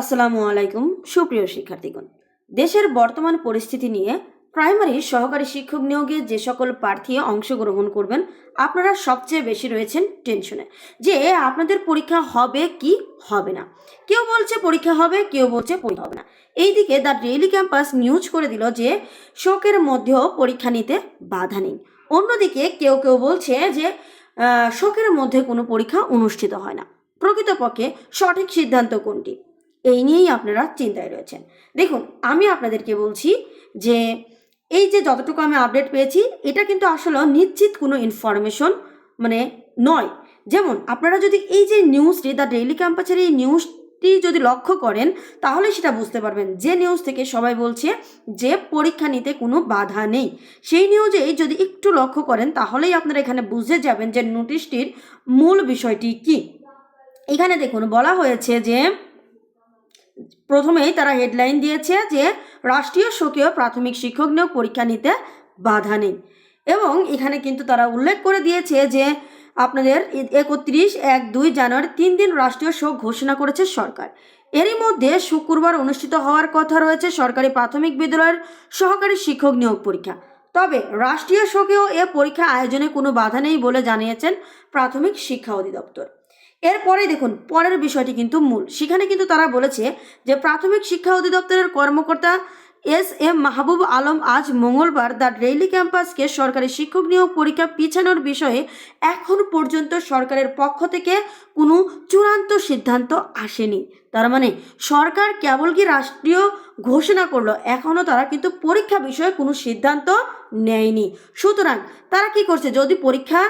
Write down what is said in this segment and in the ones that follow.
আসসালামু আলাইকুম, সুপ্রিয় শিক্ষার্থীগণ। দেশের বর্তমান পরিস্থিতি নিয়ে প্রাইমারি সহকারী শিক্ষক নিয়োগে যে সকল প্রার্থী অংশগ্রহণ করবেন, আপনারা সবচেয়ে বেশি রয়েছেন টেনশনে। যে আপনাদের পরীক্ষা হবে কি হবে না। কেউ বলছে পরীক্ষা হবে, কেউ বলছে পরীক্ষা হবে না। এইদিকে দ্য ডেইলি ক্যাম্পাস নিউজ করে দিল যে, শোকের মধ্যেও পরীক্ষা নিতে বাধা নেই। অন্যদিকে কেউ কেউ বলছে যে শোকের মধ্যে কোনো পরীক্ষা অনুষ্ঠিত হয় না। প্রকৃতপক্ষে সঠিক সিদ্ধান্ত কোনটি? এই নিয়েই আপনারা চিন্তায় রয়েছেন। দেখুন, আমি আপনাদেরকে বলছি যে এই যে যতটুকু আমি আপডেট পেয়েছি, এটা কিন্তু আসলে নিশ্চিত কোনো ইনফরমেশন মানে নয়। যেমন, আপনারা যদি এই যে নিউজটি দ্য ডেইলি ক্যাম্পাসের এই নিউজটি যদি লক্ষ্য করেন, তাহলে সেটা বুঝতে পারবেন। যে নিউজ থেকে সবাই বলছে যে পরীক্ষা নিতে কোনো বাধা নেই। সেই নিউজেই যদি একটু লক্ষ্য করেন, তাহলেই আপনারা এখানে বুঝে যাবেন যে নোটিশটির মূল বিষয়টি কি। এখানে দেখুন, বলা হয়েছে যে প্রথমেই তারা হেডলাইন দিয়েছে যে রাষ্ট্রীয় স্বকীয় প্রাথমিক শিক্ষক নিয়োগ পরীক্ষা নিতে বাধা নেই। এবং এখানে কিন্তু তারা উল্লেখ করে দিয়েছে যে আপনাদের একত্রিশ এক দুই জানুয়ারি তিন দিন রাষ্ট্রীয় শোক ঘোষণা করেছে সরকার। এরই মধ্যে শুক্রবার অনুষ্ঠিত হওয়ার কথা রয়েছে সরকারি প্রাথমিক বিদ্যালয়ের সহকারী শিক্ষক নিয়োগ পরীক্ষা। তবে রাষ্ট্রীয় শোকেও এ পরীক্ষা আয়োজনে কোনো বাধা নেই বলে জানিয়েছেন প্রাথমিক শিক্ষা অধিদপ্তর। এরপরে দেখুন, পরের বিষয়টি কিন্তু মূল। সেখানে কিন্তু তারা বলেছে যে, প্রাথমিক শিক্ষা অধিদপ্তরের কর্মকর্তা এস এম মাহবুব আলম আজ মঙ্গলবার দ্য ডেইলি ক্যাম্পাসকে সরকারি শিক্ষক নিয়োগ পরীক্ষা পিছানোর বিষয়ে এখন পর্যন্ত সরকারের পক্ষ থেকে কোনো চূড়ান্ত সিদ্ধান্ত আসেনি। তার মানে সরকার কেবল কি রাষ্ট্রীয় ঘোষণা করল? এখনও তারা কিন্তু পরীক্ষা বিষয়ে কোনো সিদ্ধান্ত নেয়নি। সুতরাং তারা কি করছে? যদি পরীক্ষা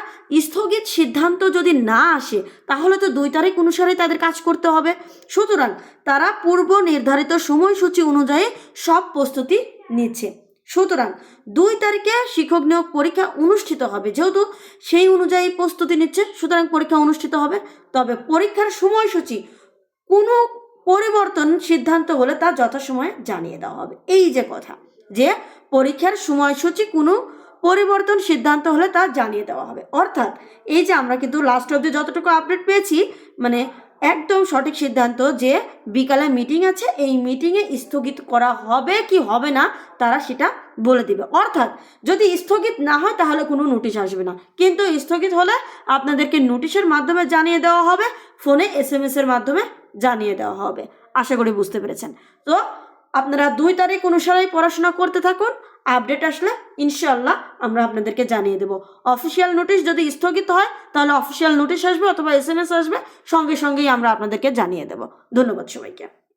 স্থগিত সিদ্ধান্ত যদি না আসে, তাহলে তো দুই তারিখ অনুসারে তাদের কাজ করতে হবে। সুতরাং তারা পূর্ব নির্ধারিত সময়সূচি অনুযায়ী সব প্রস্তুতি নিচ্ছে। সুতরাং দুই তারিখে শিক্ষক নিয়োগ পরীক্ষা অনুষ্ঠিত হবে, যেহেতু সেই অনুযায়ী প্রস্তুতি নিচ্ছে, সুতরাং পরীক্ষা অনুষ্ঠিত হবে। তবে পরীক্ষার সময়সূচি কোনো পরিবর্তন সিদ্ধান্ত হলে তা যথাসময়ে জানিয়ে দেওয়া হবে। এই যে কথা, যে পরীক্ষার সময়সূচি কোনো পরিবর্তন সিদ্ধান্ত হলে তা জানিয়ে দেওয়া হবে। অর্থাৎ এই যে আমরা কিন্তু লাস্ট অব্দি যতটুকু আপডেট পেয়েছি মানে একদম সঠিক সিদ্ধান্ত যে বিকালে মিটিং আছে, এই মিটিংয়ে স্থগিত করা হবে কি হবে না, তারা সেটা বলে দিবে। অর্থাৎ যদি স্থগিত না হয়, তাহলে কোনো নোটিশ আসবে না। কিন্তু স্থগিত হলে আপনাদেরকে নোটিশের মাধ্যমে জানিয়ে দেওয়া হবে ফোনে এস এম এর মাধ্যমে জানিয়ে দেওয়া হবে। আশা করি বুঝতে পেরেছেন। তো আপনারা দুই তারিখ অনুসারেই পড়াশোনা করতে থাকুন। আপডেট আসলে ইনশাল্লাহ আমরা আপনাদেরকে জানিয়ে দেব। অফিসিয়াল নোটিশ যদি স্থগিত হয়, তাহলে অফিসিয়াল নোটিশ আসবে অথবা এস আসবে। সঙ্গে সঙ্গেই আমরা আপনাদেরকে জানিয়ে দেব। ধন্যবাদ সবাইকে।